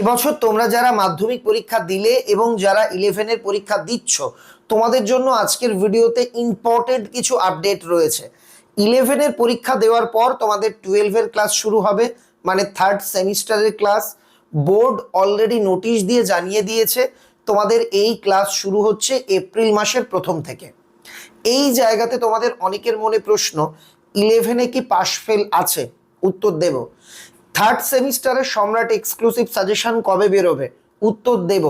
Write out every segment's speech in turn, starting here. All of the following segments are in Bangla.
এবছর তোমরা যারা মাধ্যমিক পরীক্ষা দিলে এবং যারা ইলেভেনের পরীক্ষা দিচ্ছ, তোমাদের জন্য আজকের ভিডিওতে ইম্পর্টেন্ট কিছু আপডেট রয়েছে। ইলেভেনের পরীক্ষা দেওয়ার পর তোমাদের টুয়েলভের ক্লাস শুরু হবে মানে থার্ড সেমিস্টারের ক্লাস বোর্ড অলরেডি নোটিশ দিয়ে জানিয়ে দিয়েছে, তোমাদের এই ক্লাস শুরু হচ্ছে এপ্রিল মাসের প্রথম থেকে। এই জায়গাতে তোমাদের অনেকের মনে প্রশ্ন ইলেভেনে কি পাস ফেল আছে? উত্তর দেব। থার্ড সেমিস্টারের সম্রাট এক্সক্লুসিভ সাজেশন কবে বেরোবে? উত্তর দেব।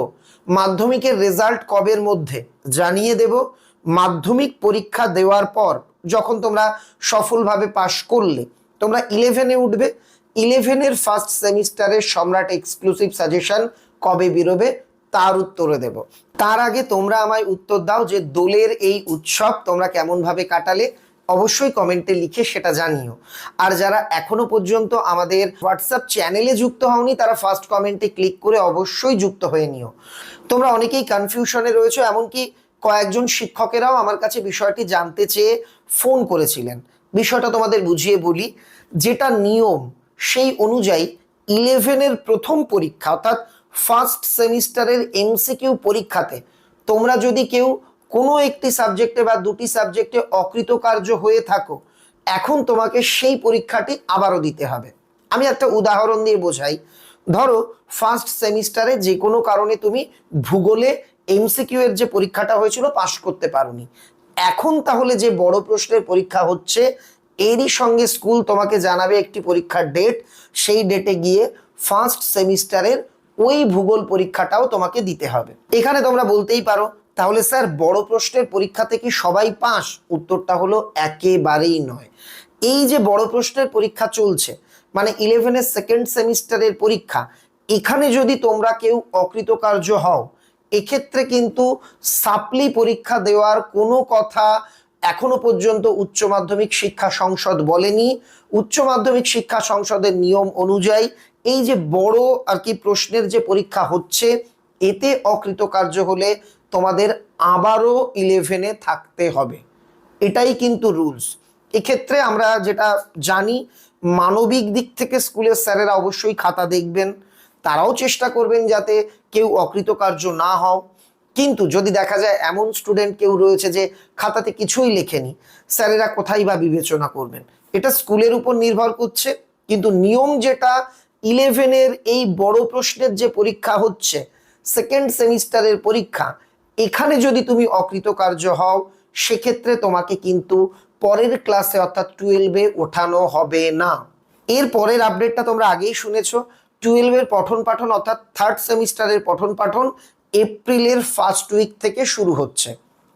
মাধ্যমিকের রেজাল্ট কবের মধ্যে? জানিয়ে দেব। মাধ্যমিক পরীক্ষা দেওয়ার পর যখন তোমরা সফলভাবে পাশ করলে, তোমরা ইলেভেনে উঠবে। ইলেভেনের ফার্স্ট সেমিস্টারের সম্রাট এক্সক্লুসিভ সাজেশন কবে বেরোবে? তার উত্তরে দেব। তার আগে তোমরা আমায় উত্তর দাও যে দোলের এই উৎসব তোমরা কেমনভাবে কাটালে। অবশ্যই কমেন্টে লিখে সেটা জানিও। আর যারা এখনও পর্যন্ত আমাদের হোয়াটসঅ্যাপ চ্যানেলে যুক্ত হওনি, তারা ফার্স্ট কমেন্টে ক্লিক করে অবশ্যই যুক্ত হয়ে নিও। তোমরা অনেকেই কনফিউশনে রয়েছো, এমনকি কয়েকজন শিক্ষকেরাও আমার কাছে বিষয়টি জানতে চেয়ে ফোন করেছিলেন। বিষয়টা তোমাদের বুঝিয়ে বলি, যেটা নিয়ম, সেই অনুযায়ী ইলেভেনের প্রথম পরীক্ষা, অর্থাৎ ফার্স্ট সেমিস্টারের এমসিকিউ পরীক্ষাতে তোমরা যদি কেউ কোনো একটি সাবজেক্টে বা দুটি সাবজেক্টে অকৃতকার্য হয়ে থাকো, এখন তোমাকে সেই পরীক্ষাটি আবারও দিতে হবে। আমি একটা উদাহরণ দিয়ে বোঝাই। ধরো ফার্স্ট সেমিস্টারে যে কোনো কারণে তুমি ভূগোলে এমসিকিউ এর যে পরীক্ষাটা হয়েছিল পাশ করতে পারোনি। এখন তাহলে যে বড় প্রশ্নের পরীক্ষা হচ্ছে, এরই সঙ্গে স্কুল তোমাকে জানাবে একটি পরীক্ষার ডেট সেই ডেটে গিয়ে ফার্স্ট সেমিস্টারের ওই ভূগোল পরীক্ষাটাও তোমাকে দিতে হবে। এখানে তোমরা বলতেই পারো তাহলে স্যার, বড় প্রশ্নের পরীক্ষাতে কি সবাই পাস? উত্তরটা হলো একেবারেই নয়। এই যে বড় প্রশ্নের পরীক্ষা চলছে মানে ইলেভেনের সেকেন্ড সেমিস্টারের পরীক্ষা, এখানে যদি তোমরা কেউ অকৃতকার্য হও, এক্ষেত্রে কিন্তু সাপ্লি পরীক্ষা দেওয়ার কোনো কথা এখনও পর্যন্ত উচ্চ মাধ্যমিক শিক্ষা সংসদ বলেনি। উচ্চ মাধ্যমিক শিক্ষা সংসদের নিয়ম অনুযায়ী এই যে বড় আর কি প্রশ্নের যে পরীক্ষা হচ্ছে, এতে অকৃতকার্য হলে তোমাদের আবারও ইলেভেনে থাকতে হবে। এটাই কিন্তু রুলস এক্ষেত্রে আমরা যেটা জানি, মানবিক দিক থেকে স্কুলের স্যারেরা অবশ্যই খাতা দেখবেন, তারাও চেষ্টা করবেন যাতে কেউ অকৃতকার্য না হও। কিন্তু যদি দেখা যায় এমন স্টুডেন্ট কেউ রয়েছে যে খাতাতে কিছুই লেখেনি, স্যারেরা কোথায় বা বিবেচনা করবেন? এটা স্কুলের উপর নির্ভর করছে, কিন্তু নিয়ম যেটা ইলেভেনের এই বড় প্রশ্নের যে পরীক্ষা হচ্ছে সেকেন্ড সেমিস্টারের পরীক্ষা এখানে যদি তুমি অকৃতকার্য হও, সেক্ষেত্রে তোমাকে কিন্তু পরের ক্লাসে অর্থাৎ টুয়েলভে ওঠানো হবে না। এর পরের আপডেটটা তোমরা আগেই শুনেছো টুয়েলভের পঠন পাঠন অর্থাৎ থার্ড সেমিস্টারের পঠন পাঠন এপ্রিলের ফার্স্ট উইক থেকে শুরু হচ্ছে।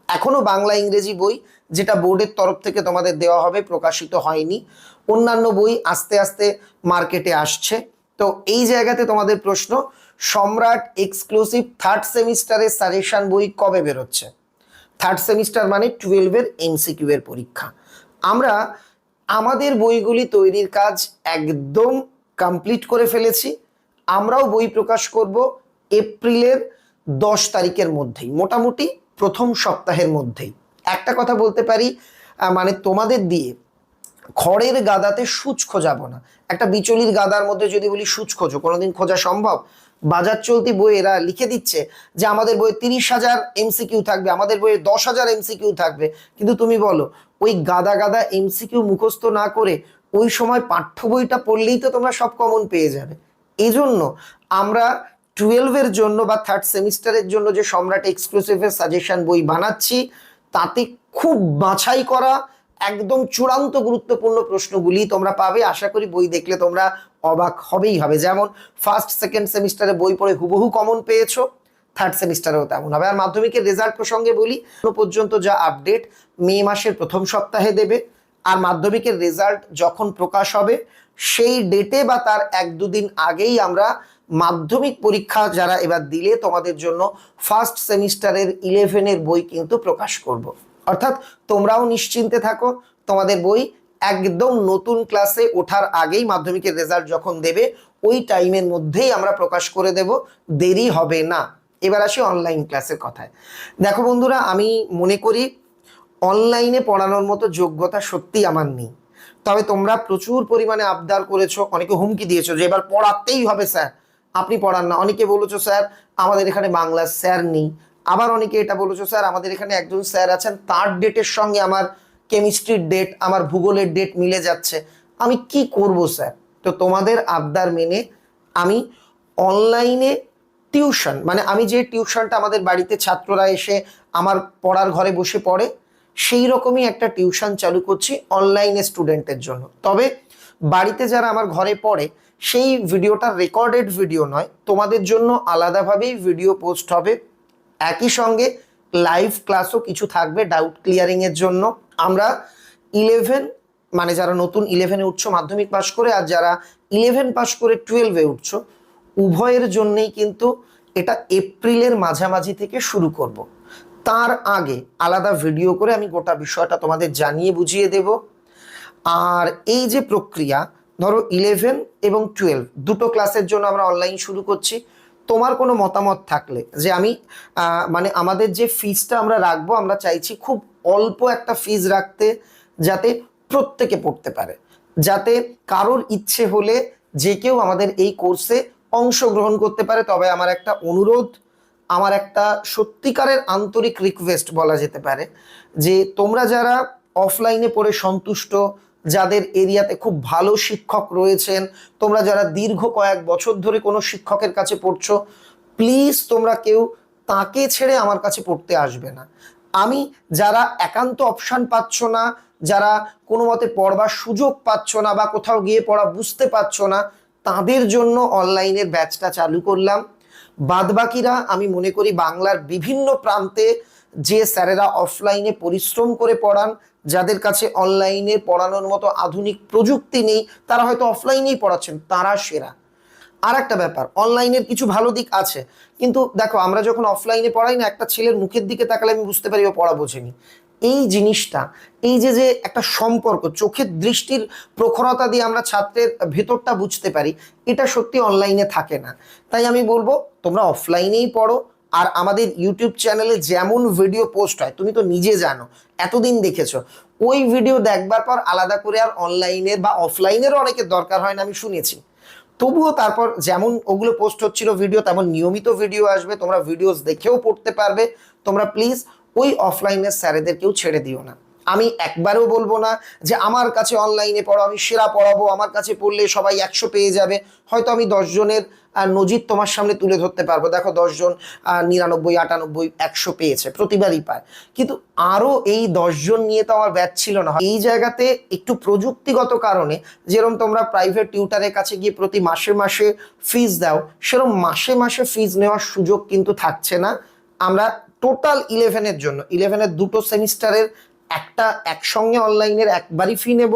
এখনও বাংলা ইংরেজি বই যেটা বোর্ডের তরফ থেকে তোমাদের দেওয়া হবে, প্রকাশিত হয়নি। অন্যান্য বই আস্তে আস্তে মার্কেটে আসছে। তো এই জায়গাতে তোমাদের প্রশ্ন, সম্রাট এক্সক্লুসিভ থার্ড সেমিস্টারের সাজেশন বই কবে বেরোচ্ছে? থার্ড সেমিস্টার মানে টুয়েলভের এমসিকিউ এর পরীক্ষা। আমরা আমাদের বইগুলি তৈরির কাজ একদম কমপ্লিট করে ফেলেছি। আমরাও বই প্রকাশ করব এপ্রিলের দশ তারিখের মধ্যেই, মোটামুটি প্রথম সপ্তাহের মধ্যেই। একটা কথা বলতে পারি মানে তোমাদের দিয়ে খড়ের গাদাতে সূচ খোঁজাবো না। একটা বিচলির গাদার মধ্যে যদি বলি সূচ খোঁজো, কোনোদিন খোঁজা সম্ভব? বাজার চলতি বই এরা লিখে দিচ্ছে যে আমাদের বইয়ে তিরিশ হাজার এমসিকিউ থাকবে, আমাদের বইয়ে দশ হাজার এমসিকিউ থাকবে। কিন্তু তুমি বলো, ওই গাদা গাদা এমসিকিউ মুখস্থ না করে ওই সময় পাঠ্য বইটা পড়লেই তো তোমরা সব কমন পেয়ে যাবে। এই জন্য আমরা টুয়েলভের জন্য বা থার্ড সেমিস্টারের জন্য যে সম্রাট এক্সক্লুসিভের সাজেশন বই বানাচ্ছি, তাতে খুব বাছাই করা একদম চূড়ান্ত গুরুত্বপূর্ণ প্রশ্নগুলি তোমরা পাবে। আশা করি বই দেখলে তোমরা অবাক হবেই হবে। যেমন ফার্স্ট সেকেন্ড সেমিস্টারে বই পড়ে হুবহু কমন পেয়েছ থার্ড সেমিস্টারেও তেমন হবে। আর মাধ্যমিকের রেজাল্ট প্রসঙ্গে বলি পর্যন্ত যা আপডেট মে মাসের প্রথম সপ্তাহে দেবে। আর মাধ্যমিকের রেজাল্ট যখন প্রকাশ হবে, সেই ডেটে বা তার এক দুদিন আগেই আমরা মাধ্যমিক পরীক্ষা যারা এবার দিলে, তোমাদের জন্য ফার্স্ট সেমিস্টারের ইলেভেনের বই কিন্তু প্রকাশ করব। অর্থাৎ তোমরাও নিশ্চিন্তে থাকো, তোমাদের বই একদম নতুন ক্লাসে ওঠার আগেই মাধ্যমিকের রেজাল্ট যখন দেবে, ওই টাইমের মধ্যেই আমরা প্রকাশ করে দেব, দেরি হবে না। এবার আসি অনলাইন ক্লাসের কথায়। দেখো বন্ধুরা, আমি মনে করি অনলাইনে পড়ানোর মতো যোগ্যতা সত্যি আমার নেই। তবে তোমরা প্রচুর পরিমাণে আবদার করেছ, অনেকে হুমকি দিয়েছ যে, এবার পড়াতেই হবে, স্যার। আপনি পড়ান না। অনেকে বলেছ, স্যার, আমাদের এখানে বাংলার স্যার নেই। আবার অনেকে এটা বলেছ, স্যার, আমাদের এখানে একজন স্যার আছেন, তার ডেটের সঙ্গে আমার কেমিস্ট্রির ডেট আমার ভূগোলের ডেট মিলে যাচ্ছে। আমি কি করব, স্যার? তো তোমাদের আবদার মেনে আমি অনলাইনে টিউশন মানে আমি যে টিউশনটা আমাদের বাড়িতে ছাত্ররা এসে আমার পড়ার ঘরে বসে পড়ে, সেই রকমই একটা টিউশন চালু করছি অনলাইনে স্টুডেন্টের জন্য। তবে বাড়িতে যারা আমার ঘরে পড়ে, সেই ভিডিওটা রেকর্ডেড ভিডিও নয়, তোমাদের জন্য আলাদাভাবেই ভিডিও পোস্ট হবে। একই সঙ্গে লাইভ ক্লাসও কিছু থাকবে ডাউট ক্লিয়ারিংয়ের জন্য। আমরা ইলেভেন মানে যারা নতুন ইলেভেনে উঠছো মাধ্যমিক পাশ করে আর যারা ইলেভেন পাশ করে টুয়েলভে উঠছো, উভয়ের জন্যেই কিন্তু এটা এপ্রিলের মাঝামাঝি থেকে শুরু করব। তার আগে আলাদা ভিডিও করে আমি গোটা বিষয়টা তোমাদের জানিয়ে বুঝিয়ে দেব। আর এই যে প্রক্রিয়া, ধরো ইলেভেন এবং টুয়েলভ দুটো ক্লাসের জন্য আমরা অনলাইন শুরু করছি। তোমার কোনো মতামত থাকলে যে আমি মানে আমাদের যে ফিজটা আমরা রাখব, আমরা চাইছি খুব অল্প একটা ফিজ রাখতে যাতে প্রত্যেকে পড়তে পারে। যাতে কারোর ইচ্ছে হলে যে কেউ আমাদের এই কোর্সে অংশগ্রহণ করতে পারে। তবে আমার একটা অনুরোধ, আমার একটা সত্যিকারের আন্তরিক রিকোয়েস্ট বলা যেতে পারে যে তোমরা যারা অফলাইনে পড়ে সন্তুষ্ট যাদের এরিয়াতে খুব ভালো শিক্ষক রয়েছেন, তোমরা যারা দীর্ঘ কয়েক বছর ধরে কোনো শিক্ষকের কাছে পড়ছো প্লিজ তোমরা কেউ তাকে ছেড়ে আমার কাছে পড়তে আসবে না। আমি যারা একান্ত অপশান পাচ্ছ না, যারা কোনো মতে পড়বার সুযোগ পাচ্ছ না বা কোথাও গিয়ে পড়া বুঝতে পারছ না, তাদের জন্য অনলাইনের ব্যাচটা চালু করলাম। বাদবাকিরা, আমি মনে করি বাংলার বিভিন্ন প্রান্তে যে স্যারেরা অফলাইনে পরিশ্রম করে পড়ান যাদের কাছে অনলাইনে পড়ানোর মতো আধুনিক প্রযুক্তি নেই, তারা হয়তো অফলাইনেই পড়াচ্ছেন, তারা সেরা। আর একটা ব্যাপার, অনলাইনের কিছু ভালো দিক আছে, কিন্তু দেখো, আমরা যখন অফলাইনে পড়াই না, একটা ছেলের মুখের দিকে তাকালে আমি বুঝতে পারি ও পড়া বোঝেনি। এই জিনিসটা, এই যে যে একটা সম্পর্ক, চোখের দৃষ্টির প্রখরতা দিয়ে আমরা ছাত্রের ভেতরটা বুঝতে পারি, এটা সত্যি অনলাইনে থাকে না। তাই আমি বলব, তোমরা অফলাইনেই পড়ো আর আমাদের ইউটিউব চ্যানেলে যেমন ভিডিও পোস্ট হয়, তুমি তো নিজে জানো, এতদিন দেখেছ, ওই ভিডিও দেখবার পর আলাদা করে আর অনলাইনের বা অফলাইনেরও অনেকের দরকার হয় না, আমি শুনেছি। তবুও তারপর যেমন ওগুলো পোস্ট হচ্ছিল ভিডিও তেমন নিয়মিত ভিডিও আসবে, তোমরা ভিডিওস দেখেও পড়তে পারবে, তোমরা প্লিজ ওই অফলাইনের স্যারেদেরকেও ছেড়ে দিও না। আমি একবারও বলব না যে আমার কাছে অনলাইনে পড়ো, আমি সেরা পড়াবো, আমার কাছে পড়লে সবাই একশো পেয়ে যাবে। হয়তো আমি দশজনের নজির তোমার সামনে তুলে ধরতে পারব। দেখো দশজন নিরানব্বই, আটানব্বই একশো পেয়েছে প্রতিবারই পায়। কিন্তু আরও এই দশজন নিয়ে তো আমার ব্যাচ ছিল না। এই জায়গাতে একটু প্রযুক্তিগত কারণে, যেরকম তোমরা প্রাইভেট টিউটারের কাছে গিয়ে প্রতি মাসে মাসে ফিজ দাও, সেরকম মাসে মাসে ফিজ নেওয়ার সুযোগ কিন্তু থাকছে না। আমরা টোটাল ইলেভেনের জন্য ইলেভেনের দুটো সেমিস্টারের একটা একসঙ্গে অনলাইনের একবারই ফি নেব।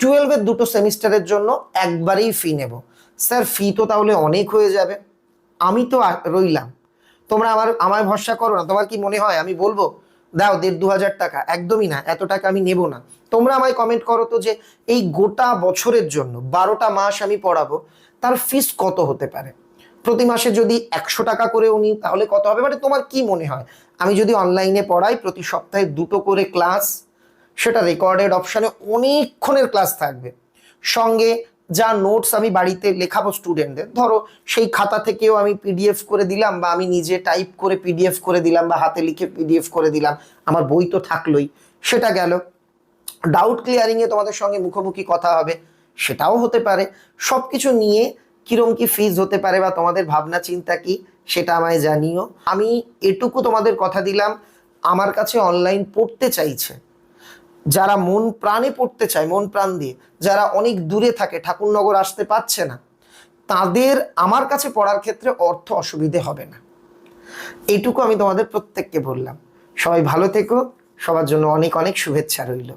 টুয়েলভের দুটো সেমিস্টারের জন্য একবারেই ফি নেব। স্যার ফি তো তাহলে অনেক হয়ে যাবে। আমি তো রইলাম। তোমরা আমার, আমায় ভরসা করো না। তোমার কি মনে হয়? আমি বলব, দাও দেড় দু হাজার টাকা। একদমই না, এত টাকা আমি নেব না। তোমরা আমায় কমেন্ট করো তো যে এই গোটা বছরের জন্য বারোটা মাস আমি পড়াবো, তার ফিস কত হতে পারে? প্রতি মাসে যদি একশো টাকা করেও নিই, তাহলে কত হবে? মানে তোমার কি মনে হয়? আমি যদি অনলাইনে পড়াই, প্রতি সপ্তাহে দুটো করে ক্লাস সেটা রেকর্ডেড অপশানে অনেকক্ষণের ক্লাস থাকবে। সঙ্গে যা নোটস আমি বাড়িতে লেখাবো স্টুডেন্টদের ধরো সেই খাতা থেকেও আমি পিডিএফ করে দিলাম বা আমি নিজে টাইপ করে পিডিএফ করে দিলাম বা হাতে লিখে পিডিএফ করে দিলাম, আমার বই তো থাকলোই, সেটা গেল। ডাউট ক্লিয়ারিংয়ে তোমাদের সঙ্গে মুখোমুখি কথা হবে, সেটাও হতে পারে। সব কিছু নিয়ে কিরম কি ফিজ হতে পারে বা তোমাদের ভাবনা চিন্তা কি, সেটা আমায় জানিও। আমি এটুকু তোমাদের কথা দিলাম, আমার কাছে অনলাইন পড়তে চাইছে। যারা মন প্রাণে পড়তে চায়, মন প্রাণ দিয়ে, যারা অনেক দূরে থাকে, ঠাকুরনগর আসতে পারছে না, তাদের আমার কাছে পড়ার ক্ষেত্রে অর্থ অসুবিধে হবে না। এইটুকু আমি তোমাদের প্রত্যেককে বললাম। সবাই ভালো থেকো, সবার জন্য অনেক অনেক শুভেচ্ছা রইল।